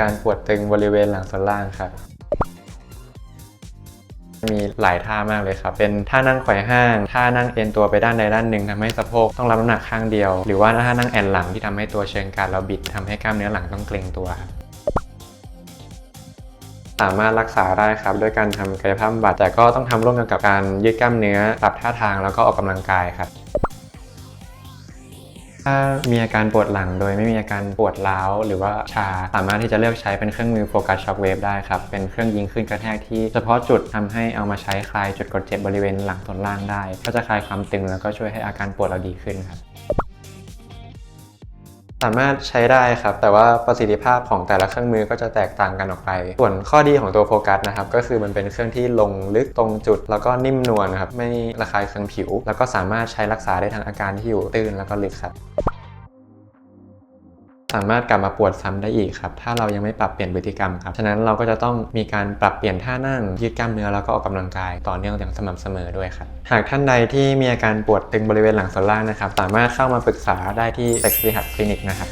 การปวดตึงบริเวณหลังส่วนล่างครับ มีหลายท่ามากเลยครับ เป็นท่านั่งไขว่ห้าง ท่านั่งเอ็นตัวไปด้านใดด้านหนึ่งทำให้สะโพกต้องรับน้ำหนักข้างเดียว หรือว่าท่านั่งแอนหลังที่ทำให้ตัวเชิงกรานเราบิดทำให้กล้ามเนื้อหลังต้องเกร็งตัวครับสามารถรักษาได้ครับด้วยการทำกายภาพบำบัดแต่ก็ต้องทำร่วมกันกับการยืดกล้ามเนื้อปรับท่าทางแล้วก็ออกกำลังกายครับ ถ้ามีอาการปวดหลังโดยไม่มีอาการปวดร้าวหรือว่าชาสามารถที่จะเลือกใช้เป็นเครื่องมือโฟกัสช็อคเวฟได้ครับ เป็นเครื่องยิงขึ้นกระแทกที่เฉพาะจุดทำให้เอามาใช้คลายจุดกดเจ็บบริเวณหลังส่วนล่างได้ ก็จะคลายความตึงแล้วก็ช่วยให้อาการปวดเราดีขึ้นครับามารถใช้ได้ครับ แต่ว่าประสิทธิภาพของแต่ละเครื่องมือก็จะแตกต่างกันออกไป ส่วนข้อดีของตัวโฟกัสนะครับก็คือมันเป็นเครื่องที่ลงลึกตรงจุด แล้วก็นิ่มนวลครับไม่ระคายเคืองผิว แล้วก็สามารถใช้รักษาได้ทั้งอาการที่อยู่ตื้นแล้วก็ลึกครับ สามารถกลับมาปวดซ้ำได้อีกครับ ถ้าเรายังไม่ปรับเปลี่ยนพฤติกรรมครับ ฉะนั้นเราก็จะต้องมีการปรับเปลี่ยนท่านั่ง ยืดกล้ามเนื้อแล้วก็ออกกำลังกายต่อเนื่องอย่างสม่ำเสมอด้วยครับ หากท่านใดที่มีอาการปวดตึงบริเวณหลังส่วนล่างนะครับ สามารถเข้ามาปรึกษาได้ที่เซ็กซ์รีหับคลินิกนะครับ